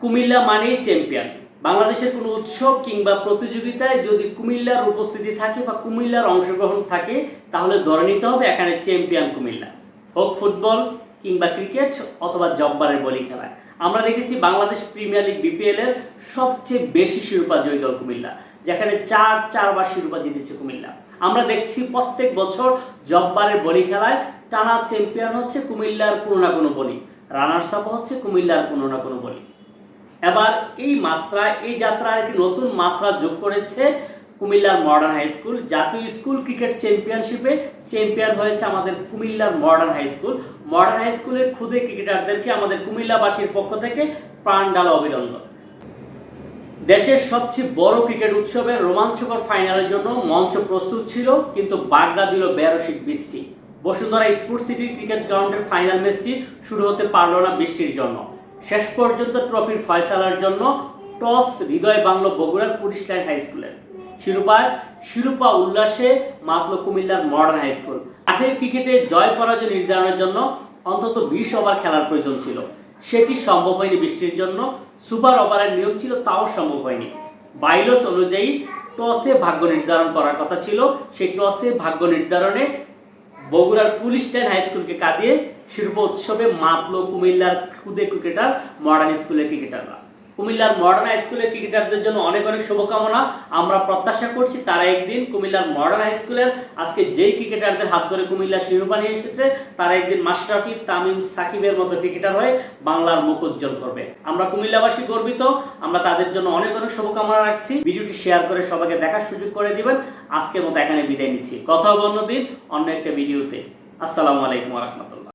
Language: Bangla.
কুমিল্লা মানেই চ্যাম্পিয়ন বাংলাদেশের কোনো উৎসব কিংবা প্রতিযোগিতায় যদি কুমিল্লার উপস্থিতি থাকে বা কুমিল্লার অংশগ্রহণ থাকে, তাহলে ধরে নিতে হবে এখানে চ্যাম্পিয়ন কুমিল্লা। হোক ফুটবল কিংবা ক্রিকেট অথবা জব্বারের বলি খেলায় আমরা দেখেছি বাংলাদেশ প্রিমিয়ার লিগ বিপিএল এর সবচেয়ে বেশি শিরোপা জয়ী দল কুমিল্লা, যেখানে চার চারবার শিরোপা জিতেছে কুমিল্লা। আমরা দেখছি প্রত্যেক বছর জব্বারের বলি খেলায় টানা চ্যাম্পিয়ন হচ্ছে কুমিল্লার কোনো না কোনো বলি। রানার্স আপ হচ্ছে কুমিল্লার কোনো না কোনো বলি। এবার এই মাত্রা, এই যাত্রার একটি নতুন মাত্রা যোগ করেছে কুমিল্লার মডার্ন হাই স্কুল। জাতীয় স্কুল ক্রিকেট চ্যাম্পিয়নশিপে চ্যাম্পিয়ন হয়েছে আমাদের কুমিল্লার modern high school. Modern high স্কুলের ক্ষুদে ক্রিকেটারদেরকে আমাদের কুমিল্লাবাসীর পক্ষ থেকে প্রাণডালা অভিনন্দন। দেশের সবচেয়ে বড় ক্রিকেট উৎসবের রোমাঞ্চকর ফাইনালের জন্য মঞ্চ প্রস্তুত ছিল, কিন্তু বাগদা দিল বেরসিক বৃষ্টি। বসুন্ধরা স্পোর্টস সিটি ক্রিকেট গ্রাউন্ডের ফাইনাল ম্যাচটি শুরু হতে পারল না বৃষ্টির জন্য। শেষ পর্যন্ত ট্রফির ফয়সালার জন্য টস হৃদয় বাংলো বগুড়ার পুলিশ লাইন হাই স্কুলের শিরোপায় শিরোপা উল্লাসে মাতল কুমিল্লার মডার্ন হাই স্কুল। আঠের ক্রিকেটে জয় পরাজয় নির্ধারণের জন্য অন্তত বিশ ওভার খেলার প্রয়োজন ছিল। সেটি সম্ভব হয়নি বৃষ্টির জন্য। সুপার ওভারের নিয়োগ ছিল, তাও সম্ভব হয়নি। বাইলস অনুযায়ী টসে ভাগ্য নির্ধারণ করার কথা ছিল। সেই টসে ভাগ্য নির্ধারণে বগুড়ার পুলিশ লাইন হাই স্কুলকে কাঁদিয়ে শিল্প উৎসবে মাতল কুমিল্লার খুদে ক্রিকেটার, মডার্ন স্কুলের ক্রিকেটাররা। কুমিল্লার মডার্ন হাই স্কুলের ক্রিকেটারদের জন্য অনেক অনেক শুভকামনা। আমরা প্রত্যাশা করছি তারা একদিন কুমিল্লার মডার্ন হাই স্কুলের আজকে যেই ক্রিকেটারদের হাত ধরে কুমিল্লা শিরোপা নিয়ে এসেছে, তারা একদিন মাশরাফি, তামিম, সাকিবের মতো ক্রিকেটার হয়ে বাংলার মুখ উজ্জ্বল করবে। আমরা কুমিল্লাবাসী গর্বিত। আমরা তাদের জন্য অনেক অনেক শুভকামনা রাখছি। ভিডিওটি শেয়ার করে সবাইকে দেখার সুযোগ করে দিবেন। আজকের মতো এখানে বিদায় নিচ্ছি। কথা হবে অন্যদিন অন্য একটা ভিডিওতে। আসসালামু আলাইকুম রহমতুল্লাহ।